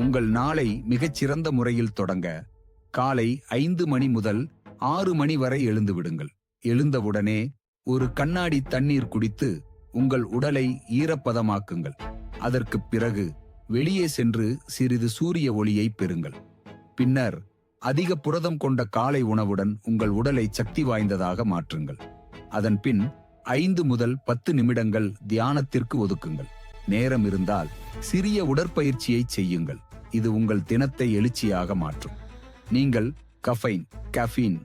உங்கள் நாளை மிகச்சிறந்த முறையில் தொடங்க காலை ஐந்து மணி முதல் ஆறு மணி வரை எழுந்து விடுங்கள். எழுந்தவுடனே ஒரு கண்ணாடி தண்ணீர் குடித்து உங்கள் உடலை ஈரப்பதமாக்குங்கள். அதற்குப் பிறகு வெளியே சென்று சிறிது சூரிய ஒளியை பெறுங்கள். பின்னர் அதிக புரதம் கொண்ட காலை உணவுடன் உங்கள் உடலை சக்தி வாய்ந்ததாக மாற்றுங்கள். அதன் பின் ஐந்து முதல் பத்து நிமிடங்கள் தியானத்திற்கு ஒதுக்குங்கள். நேரம் இருந்தால் சிறிய உடற்பயிற்சியை செய்யுங்கள். இது உங்கள் தினத்தை எழுச்சியாக மாற்றும். நீங்கள் கஃபைன் கஃபீன்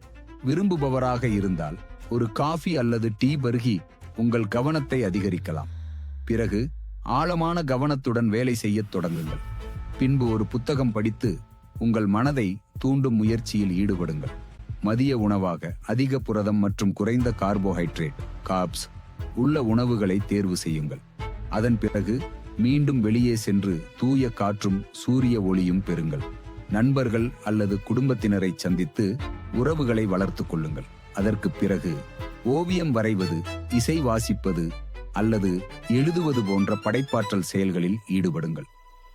விரும்புபவராக இருந்தால் ஒரு காஃபி அல்லது டீ பருகி உங்கள் கவனத்தை அதிகரிக்கலாம். பிறகு ஆழமான கவனத்துடன் வேலை செய்யத் தொடங்குங்கள். பின்பு ஒரு புத்தகம் படித்து உங்கள் மனதை தூண்டும் முயற்சியில் ஈடுபடுங்கள். மதிய உணவாக அதிக புரதம் மற்றும் குறைந்த கார்போஹைட்ரேட் கார்ப்ஸ் உள்ள உணவுகளை தேர்வு செய்யுங்கள். அதன் பிறகு மீண்டும் வெளியே சென்று தூய காற்றும் சூரிய ஒளியும் பெறுங்கள். நண்பர்கள் அல்லது குடும்பத்தினரை சந்தித்து உறவுகளை வளர்த்துக் கொள்ளுங்கள். அதற்குப் பிறகு ஓவியம் வரைவது இசை வாசிப்பது அல்லது எழுதுவது போன்ற படைப்பாற்றல் செயல்களில் ஈடுபடுங்கள்.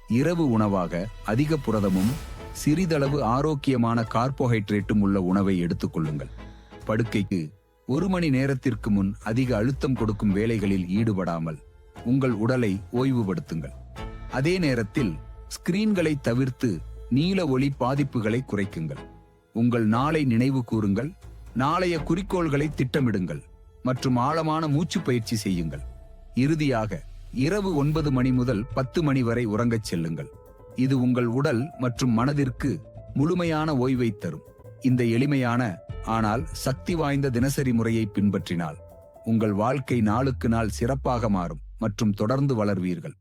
இரவு உணவாக அதிக புரதமும் சிறிதளவு ஆரோக்கியமான கார்போஹைட்ரேட்டும் உள்ள உணவை எடுத்துக்கொள்ளுங்கள் படுக்கைக்கு ஒரு மணி நேரத்திற்கு முன் அதிக அழுத்தம் கொடுக்கும் வேலைகளில் ஈடுபடாமல் உங்கள் உடலை ஓய்வுபடுத்துங்கள். அதே நேரத்தில் ஸ்கிரீன்களை தவிர்த்து நீல ஒளி பாதிப்புகளை குறைக்குங்கள். உங்கள் நாளை நினைவு கூறுங்கள். நாளைய குறிக்கோள்களை திட்டமிடுங்கள். மற்றும் ஆழமான மூச்சு பயிற்சி செய்யுங்கள். இறுதியாக இரவு ஒன்பது மணி முதல் பத்து மணி வரை உறங்கச் செல்லுங்கள். இது உங்கள் உடல் மற்றும் மனதிற்கு முழுமையான ஓய்வை தரும். இந்த எளிமையான ஆனால் சக்தி வாய்ந்த தினசரி முறையை பின்பற்றினால் உங்கள் வாழ்க்கை நாளுக்கு நாள் சிறப்பாக மாறும். மற்றும் தொடர்ந்து வளர்வீர்கள்.